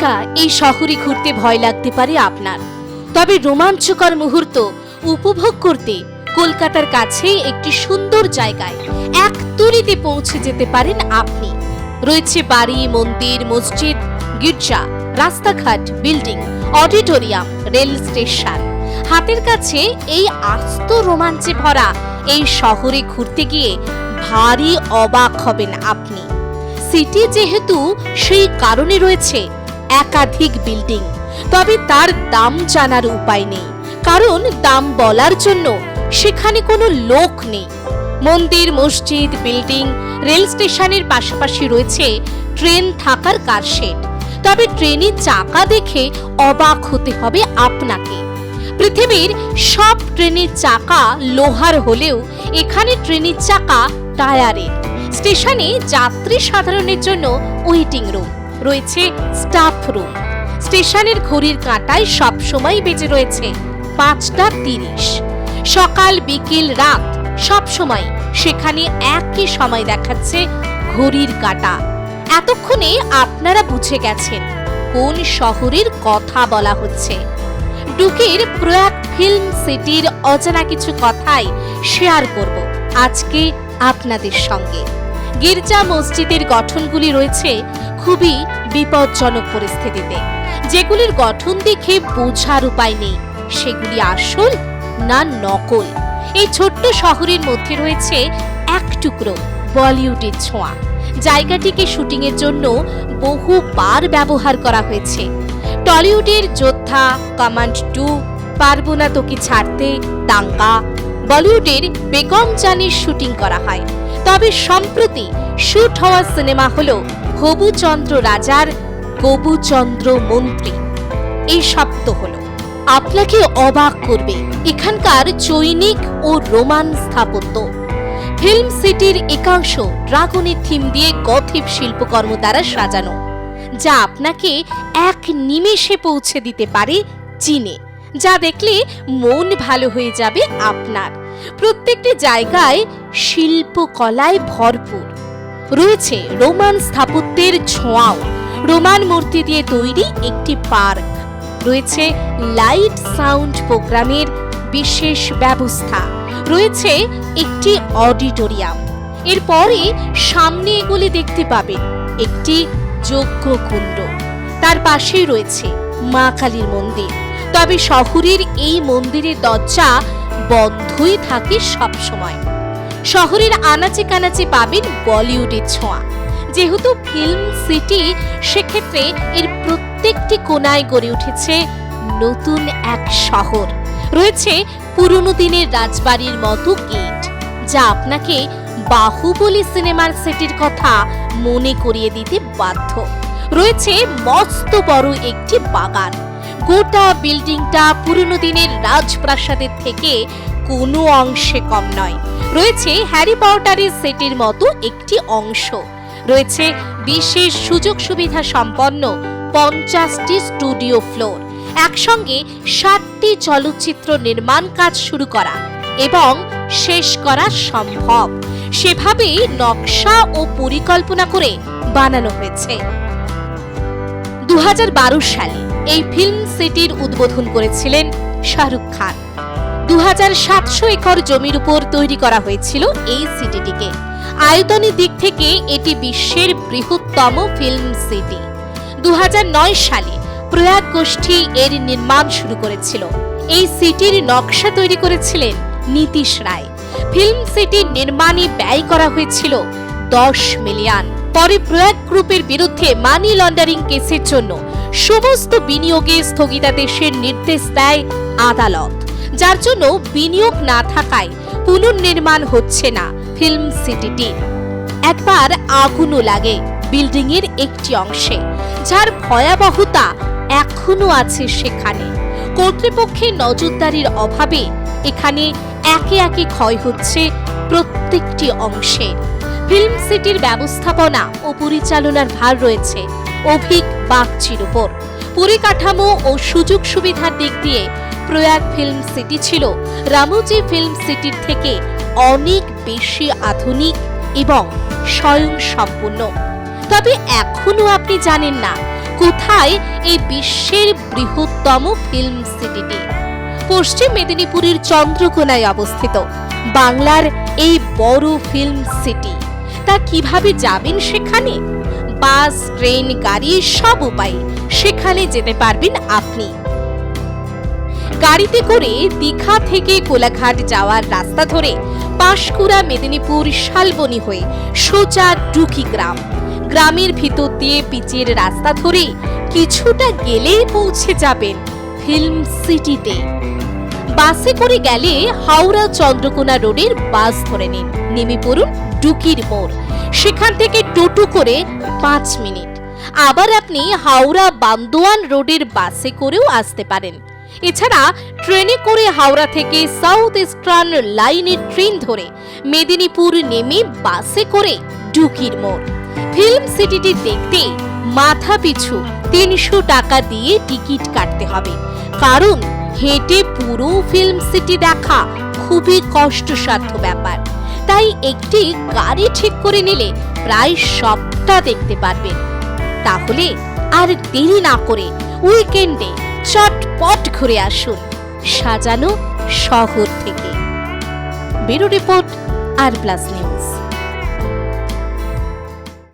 একা এই শহরে ঘুরতে ভয় লাগতে পারে আপনার। তবে রোমাঞ্চকর মুহূর্ত উপভোগ করতে কলকাতার কাছেই একটি সুন্দর জায়গায় এক তুরিতে পৌঁছে যেতে পারেন আপনি। রয়েছে বাড়ি, মন্দির, মসজিদ, গির্জা, রাস্তাঘাট, বিল্ডিং, অডিটোরিয়াম, রেল স্টেশন। হাতের কাছে এই আস্ত রোমাঞ্চে ভরা এই শহরে ঘুরতে গিয়ে ভারী অবাক হবেন আপনি। সিটি যেহেতু সেই কারণে রয়েছে একাধিক বিল্ডিং। তবে তার দাম জানার উপায় নেই। কারণ দাম বলার জন্য সেখানে কোনো লোক নেই। মন্দির, মসজিদ, বিল্ডিং, রেল স্টেশনের পাশাপাশি রয়েছে ট্রেন থাকার কারশেড তবে ট্রেনের চাকা দেখে অবাক হতে হবে আপনাকে। পৃথিবীর সব ট্রেনের চাকা লোহার হলেও এখানে ট্রেনের চাকা টায়ারের। স্টেশনে যাত্রী সাধারণের জন্য ওয়েটিং রুম। রয়েছে স্টাফ রুম স্টেশনের ঘড়ির কাঁটায় সবসময় বেজে রয়েছে পাঁচটা তিরিশ। সকাল, বিকেল, রাত সব সময় সেখানে একই সময় দেখাচ্ছে ঘড়ির কাঁটা। এতক্ষণে আপনারা বুঝে গেছেন কোন শহরের কথা বলা হচ্ছে। ডুকের প্রয়াগ ফিল্ম সিটির অজানা কিছু কথাই শেয়ার করব আজকে আপনাদের সঙ্গে। গির্জা মসজিদের গঠনগুলি রয়েছে খুবই বিপজ্জনক পরিস্থিতিতে। যেগুলির গঠন দেখে বোঝার উপায় নেই। সেগুলি আসল না নকল? এই ছোট্ট শহরের মধ্যে রয়েছে এক টুকরো বলিউডের ছোঁয়া। জায়গাটিকে শুটিংয়ের জন্য বহুবার ব্যবহার করা হয়েছে। টলিউডের যোদ্ধা কমান্ড টু পারব না তোকে ছাড়তে দাঙ্গা। বলিউডের বেগম জানির শুটিং করা হয়। তবে সম্প্রতি শুট হওয়া সিনেমা হল হবুচন্দ্র রাজার গবুচন্দ্র মন্ত্রী। এই শব্দ হল। আপনাকে অবাক করবে এখানকার চৈনিক ও রোমান স্থাপত্য। ফিল্ম সিটির একাংশ ড্রাগনের থিম দিয়ে গথিপ শিল্পকর্ম দ্বারা সাজানো, যা আপনাকে এক নিমেষে পৌঁছে দিতে পারে চীনে, যা দেখলে মন ভালো হয়ে যাবে আপনার। প্রত্যেকটি জায়গায় শিল্পকলায় ভরপুর। রয়েছে রোমান স্থাপত্যের ছোঁয়াও। রোমান মূর্তি দিয়ে তৈরি একটি পার্ক। রয়েছে লাইট সাউন্ড প্রোগ্রামের বিশেষ ব্যবস্থা। রয়েছে একটি অডিটোরিয়াম। এরপরে সামনে এগুলি দেখতে পাবেন। একটি যজ্ঞ কুণ্ড। তার পাশেই রয়েছে মা কালীর মন্দির। তবে শহরের এই মন্দিরের দরজা বন্ধই থাকে সব সময় শহরের আনাচে কানাচে পাবেন বলিউডের ছোঁয়া। যেহেতু ফিল্ম সিটি সেক্ষেত্রে এর প্রত্যেকটি কোনায় গড়ে উঠেছে নতুন এক শহর। রয়েছে পুরনো দিনের রাজবাড়ির মতো গেট, যা আপনাকে বাহুবলী সিনেমার সেটির কথা মনে করিয়ে দিতে বাধ্য। রয়েছে মস্ত বড় একটি বাগান। গোটা বিল্ডিংটা পুরনো দিনের রাজপ্রাসাদের থেকে কোনো অংশে কম নয়। রয়েছে হ্যারি পটারের সেটের মতো একটি অংশ। রয়েছে বিশেষ সুযোগ সুবিধা সম্পন্ন পঞ্চাশটি স্টুডিও ফ্লোর। একসঙ্গে ষাটটি চলচ্চিত্র নির্মাণ কাজ শুরু করা এবং শেষ করা সম্ভব। সেভাবেই নকশা ও পরিকল্পনা করে বানানো হয়েছে। দু হাজার বারো সালে এই ফিল্ম সিটির উদ্বোধন করেছিলেন শাহরুখ খান। দু হাজার সাতশো একর জমির উপর তৈরি করা হয়েছিল এই সিটিটিকে। আয়তনের দিক থেকে এটি বিশ্বের বৃহত্তম ফিল্ম সিটি। দুহাজার নয় সালে প্রয়াগ গোষ্ঠী এর নির্মাণ শুরু করেছিল। এই সিটির নকশা তৈরি করেছিলেন নীতিশ রায়। ফিল্ম সিটির নির্মাণে ব্যয় করা হয়েছিল দশ মিলিয়ন। পরে প্রয়াগ গ্রুপের বিরুদ্ধে মানি লন্ডারিং কেসের জন্য সমস্ত বিনিয়োগে স্থগিতাদেশের নির্দেশ দেয় আদালত। যার জন্য বিনিয়োগ না থাকায় পুনর্নির্মাণ হচ্ছে না ফিল্ম সিটিটি একবার আগুনও লাগে বিল্ডিং এর একটি অংশে, যার ভয়াবহতা এখনও আছে সেখানে। কর্তৃপক্ষের নজরদারির অভাবে এখানে একে একে ক্ষয় হচ্ছে প্রত্যেকটি অংশে। ফিল্ম সিটির ব্যবস্থাপনা ও পরিচালনার ভার রয়েছে অভিক বাগচির উপর। পরিকাঠামো ও সুযোগ সুবিধার দিক দিয়ে প্রয়াগ ফিল্ম সিটি ছিল রামোজি ফিল্ম সিটির থেকে অনেক বেশি আধুনিক এবং স্বয়ং সম্পূর্ণ তবে এখনও আপনি জানেন না কোথায় এই বিশ্বের বৃহত্তম ফিল্ম সিটিটি। পশ্চিম মেদিনীপুরের চন্দ্রকোনায় অবস্থিত বাংলার এই বড় ফিল্ম সিটি। তা কীভাবে যাবেন সেখানে? বাস, ট্রেন, গাড়ি সব উপায়ে সেখানে যেতে পারবেন আপনি। গাড়িতে করে দীঘা থেকে কোলাঘাট যাওয়ার রাস্তা ধরে পাঁশকুড়া, মেদিনীপুর, শালবনি হয়ে সোজা ডুকি গ্রাম। গ্রামের ভিতর দিয়ে পিচের রাস্তা ধরে কিছুটা গেলেই পৌঁছে যাবেন ফিল্ম সিটিতে। বাসে করে গেলে হাওড়া চন্দ্রকোনা রোডের বাস ধরে নিন। নেমে পড়ুন ডুকির মোড়। সেখান থেকে টোটো করে পাঁচ মিনিট। আবার আপনি হাওড়া বান্দোয়ান রোডের বাসে করেও আসতে পারেন। এছাড়া ট্রেনে করে হাওড়া থেকে সাউথ ইস্টার্ন লাইনের ট্রেন ধরে মেদিনীপুর নেমে বাসে করে ডুকির মোড়। ফিল্ম সিটিটি দেখতে মাথা পিছু তিনশো টাকা দিয়ে টিকিট কাটতে হবে। কারণ হেঁটে পুরো ফিল্ম সিটি দেখা খুবই কষ্টসাধ্য ব্যাপার। তাই একটি গাড়ি ঠিক করে নিলে প্রায় সবটা দেখতে পারবেন। তাহলে আর দেরি না করে উইকেন্ডে চটপট ঘুরে আসুন, সাজানো শহর থেকে। Bureau report R plus news.